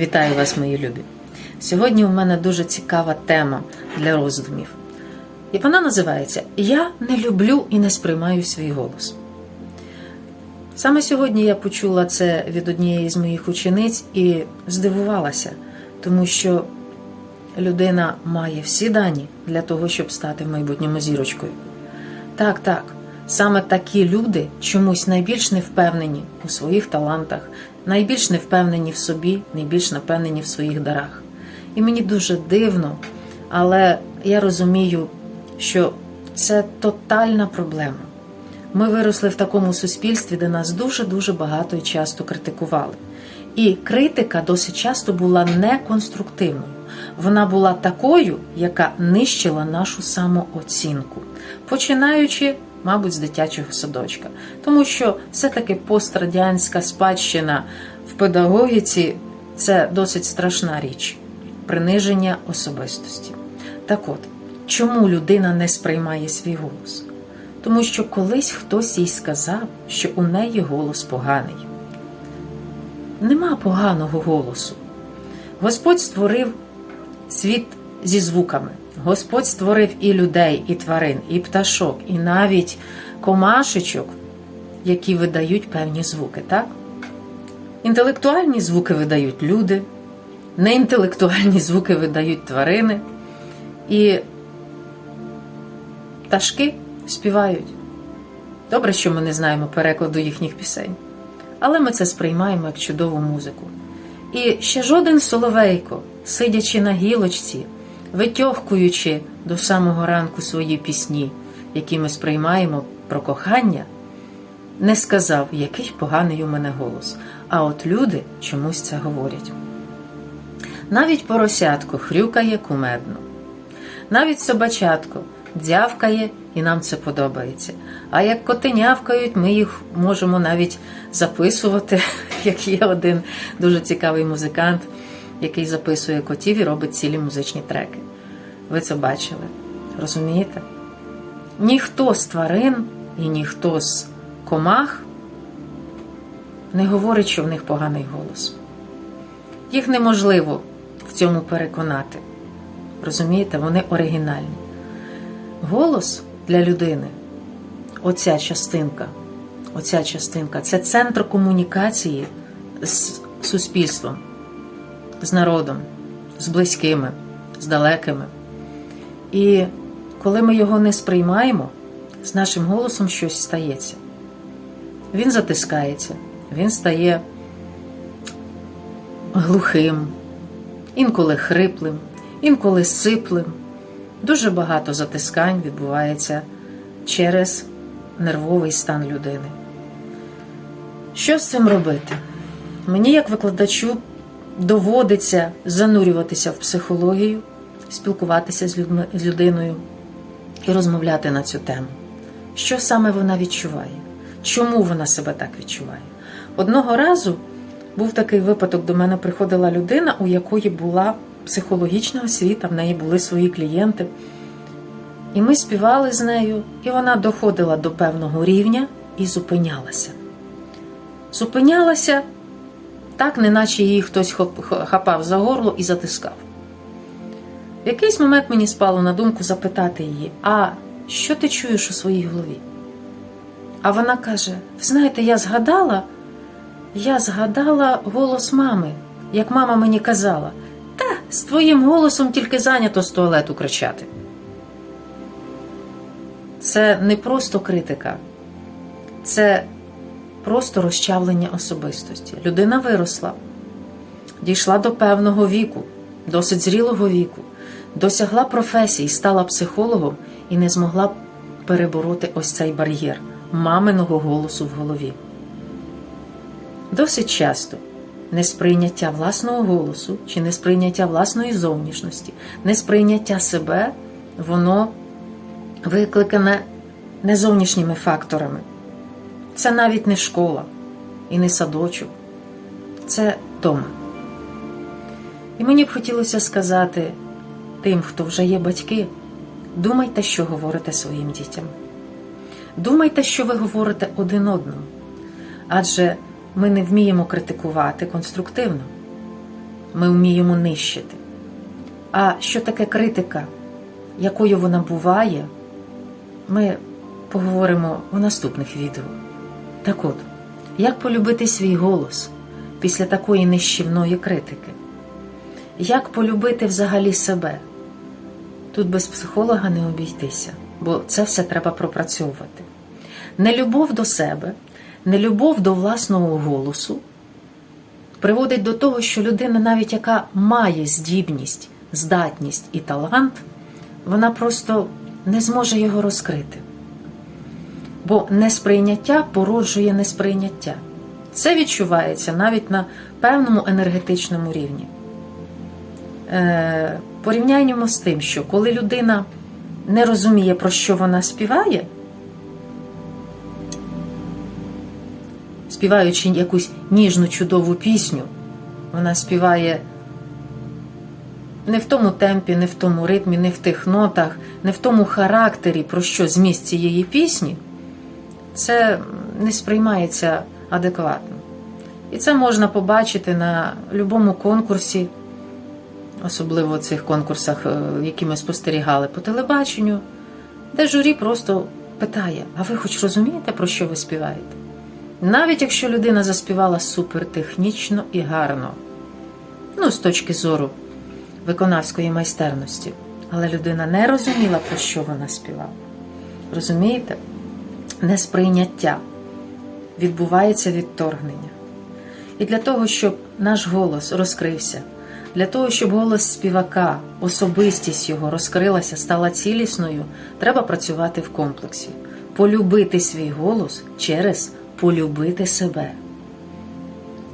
Вітаю вас, мої любі! Сьогодні у мене дуже цікава тема для роздумів. І вона називається Я не люблю і не сприймаю свій голос. Саме сьогодні я почула це від однієї з моїх учениць і здивувалася, тому що людина має всі дані для того, щоб стати в майбутньому зірочкою. Так, так, саме такі люди чомусь найбільш не впевнені у своїх талантах, найбільш не впевнені в собі, найбільш не впевнені в своїх дарах. І мені дуже дивно, але я розумію, що це тотальна проблема. Ми виросли в такому суспільстві, де нас дуже-дуже багато і часто критикували. І критика досить часто була неконструктивною. Вона була такою, яка нищила нашу самооцінку, починаючи, мабуть, з дитячого садочка. Тому що все-таки пострадянська спадщина в педагогіці це досить страшна річ приниження особистості. Так от, чому людина не сприймає свій голос? Тому що колись хтось їй сказав, що у неї голос поганий. Нема поганого голосу. Господь створив світ зі звуками. Господь створив і людей, і тварин, і пташок, і навіть комашечок, які видають певні звуки, так? Інтелектуальні звуки видають люди, неінтелектуальні звуки видають тварини, і пташки співають. Добре, що ми не знаємо перекладу їхніх пісень, але ми це сприймаємо як чудову музику. І ще жоден соловейко, сидячи на гілочці, витьохкуючи до самого ранку свої пісні, які ми сприймаємо про кохання, не сказав, який поганий у мене голос. А от люди чомусь це говорять. Навіть поросятко хрюкає кумедно, навіть собачатко дзявкає, і нам це подобається. А як коти нявкають, ми їх можемо навіть записувати, як є один дуже цікавий музикант, який записує котів і робить цілі музичні треки. Ви це бачили? Розумієте? Ніхто з тварин і ніхто з комах не говорить, що в них поганий голос. Їх неможливо в цьому переконати. Розумієте, вони оригінальні. Голос для людини, оця частинка, оця частинка це центр комунікації з суспільством, з народом, з близькими, з далекими. І коли ми його не сприймаємо, з нашим голосом щось стається. Він затискається, він стає глухим, інколи хриплим, інколи сиплим. Дуже багато затискань відбувається через нервовий стан людини. Що з цим робити? Мені, як викладачу, доводиться занурюватися в психологію, спілкуватися з, людьми, з людиною і розмовляти на цю тему. Що саме вона відчуває? Чому вона себе так відчуває? Одного разу був такий випадок, до мене приходила людина, у якої була психологічна освіта, в неї були свої клієнти. І ми співали з нею, і вона доходила до певного рівня і зупинялася. Зупинялася так, неначе її хтось хапав за горло і затискав. В якийсь момент мені спало на думку запитати її: А що ти чуєш у своїй голові? А вона каже: знаєте, я згадала, я згадала голос мами, як мама мені казала, та з твоїм голосом тільки зайнято з туалету кричати. Це не просто критика, це просто розчавлення особистості. Людина виросла, дійшла до певного віку, досить зрілого віку, досягла професії, стала психологом і не змогла перебороти ось цей бар'єр маминого голосу в голові. Досить часто несприйняття власного голосу чи несприйняття власної зовнішності, несприйняття себе, воно викликане не зовнішніми факторами. Це навіть не школа і не садочок, це дома. І мені б хотілося сказати тим, хто вже є батьки, думайте, що говорите своїм дітям. Думайте, що ви говорите один одному. Адже ми не вміємо критикувати конструктивно. ми вміємо нищити. А що таке критика, якою вона буває, ми поговоримо у наступних відео. Так от, як полюбити свій голос після такої нищівної критики? Як полюбити взагалі себе? Тут без психолога не обійтися, бо це все треба пропрацьовувати. Нелюбов до себе, нелюбов до власного голосу приводить до того, що людина, навіть яка має здібність, здатність і талант, вона просто не зможе його розкрити. Бо несприйняття породжує несприйняття. Це відчувається навіть на певному енергетичному рівні. Е, порівняємо з тим, що коли людина не розуміє, про що вона співає, співаючи якусь ніжну чудову пісню, вона співає не в тому темпі, не в тому ритмі, не в тих нотах, не в тому характері, про що зміст цієї пісні, це не сприймається адекватно. І це можна побачити на будь-якому конкурсі, особливо в цих конкурсах, е, які ми спостерігали по телебаченню, де журі просто питає: а ви хоч розумієте, про що ви співаєте? Навіть якщо людина заспівала супертехнічно і гарно, ну, з точки зору виконавської майстерності, але людина не розуміла, про що вона співала. Розумієте? Несприйняття відбувається відторгнення. І для того, щоб наш голос розкрився, для того, щоб голос співака, особистість його розкрилася, стала цілісною, треба працювати в комплексі, полюбити свій голос через полюбити себе.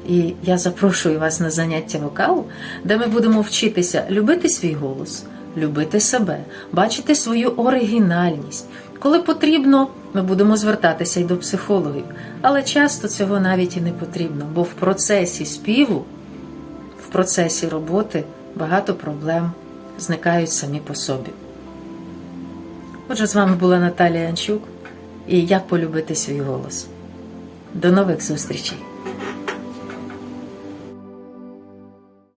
І я запрошую вас на заняття вокалу, де ми будемо вчитися любити свій голос, любити себе, бачити свою оригінальність. Коли потрібно, ми будемо звертатися й до психологів, але часто цього навіть і не потрібно, бо в процесі співу, в процесі роботи багато проблем зникають самі по собі. Отже, з вами була Наталія Анчук і як полюбити свій голос. До нових зустрічей!